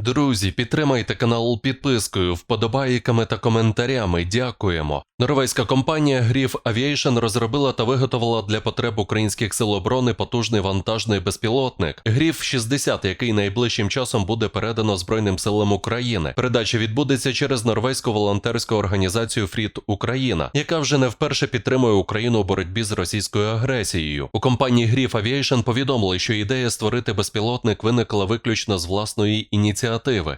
Друзі, підтримайте канал підпискою, вподобайками та коментарями. Дякуємо. Норвезька компанія Griff Aviation розробила та виготовила для потреб українських сил оборони потужний вантажний безпілотник Griff 60, який найближчим часом буде передано Збройним силам України. Передача відбудеться через норвезьку волонтерську організацію Фріт Україна, яка вже не вперше підтримує Україну у боротьбі з російською агресією. У компанії Griff Aviation повідомили, що ідея створити безпілотник виникла виключно з власної ініціативи,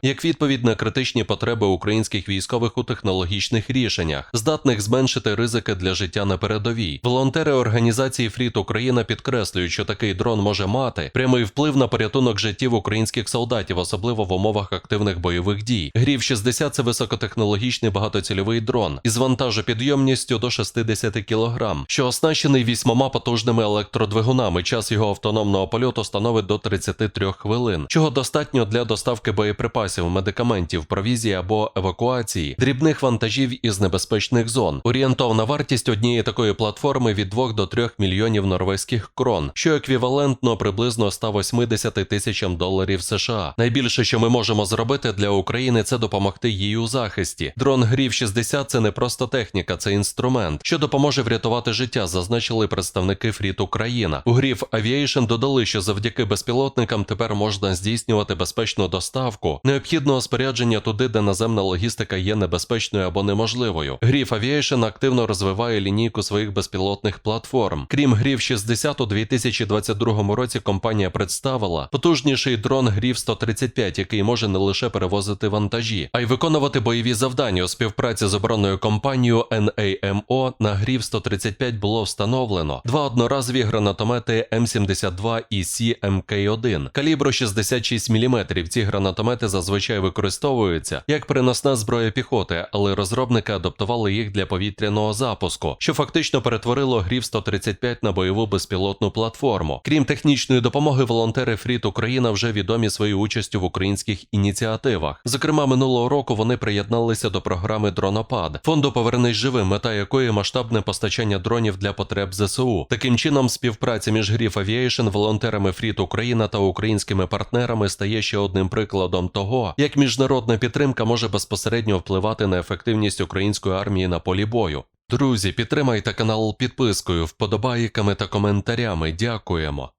як відповідь на критичні потреби українських військових у технологічних рішеннях, здатних зменшити ризики для життя на передовій. Волонтери організації Фріт Україна підкреслюють, що такий дрон може мати прямий вплив на порятунок життів українських солдатів, особливо в умовах активних бойових дій. Грів 60 – це високотехнологічний багатоцільовий дрон із вантажопідйомністю до 60 кг, що оснащений вісьмома потужними електродвигунами. Час його автономного польоту становить до 33 хвилин, чого достатньо для доставки боєприпасів, медикаментів, провізії або евакуації, дрібних вантажів із небезпечних зон. Орієнтовна вартість однієї такої платформи від 2 до 3 мільйонів норвезьких крон, що еквівалентно приблизно 180 тисячам доларів США. Найбільше, що ми можемо зробити для України, це допомогти їй у захисті. Дрон Грів 60 це не просто техніка, це інструмент, що допоможе врятувати життя, зазначили представники Фріт Україна. У Грів Aviation додали, що завдяки безпілотникам тепер можна здійснювати безпечну доставку необхідного спорядження туди, де наземна логістика є небезпечною або неможливою. Гріф Aviation активно розвиває лінійку своїх безпілотних платформ. Крім Гріф 60 у 2022 році компанія представила потужніший дрон Гріф 135, який може не лише перевозити вантажі, а й виконувати бойові завдання у співпраці з оборонною компанією NAMO на Гріф 135 було встановлено два одноразові гранатомети М72 і CMK1 калібру 66 мм. Ці гранатомети зазвичай використовуються як переносна зброя піхоти, але розробники адаптували їх для повітряного запуску, що фактично перетворило Гріф 135 на бойову безпілотну платформу. Крім технічної допомоги, волонтери Фріт Україна вже відомі своєю участю в українських ініціативах. Зокрема, минулого року вони приєдналися до програми Дронопад, фонду Повернись живим, мета якої масштабне постачання дронів для потреб ЗСУ. Таким чином, співпраця між Гріф Aviation, волонтерами Фріт Україна та українськими партнерами стає ще одним прикладом того, як міжнародна підтримка може безпосередньо впливати на ефективність української армії на полі бою. Друзі, підтримайте канал підпискою, вподобайками та коментарями. Дякуємо.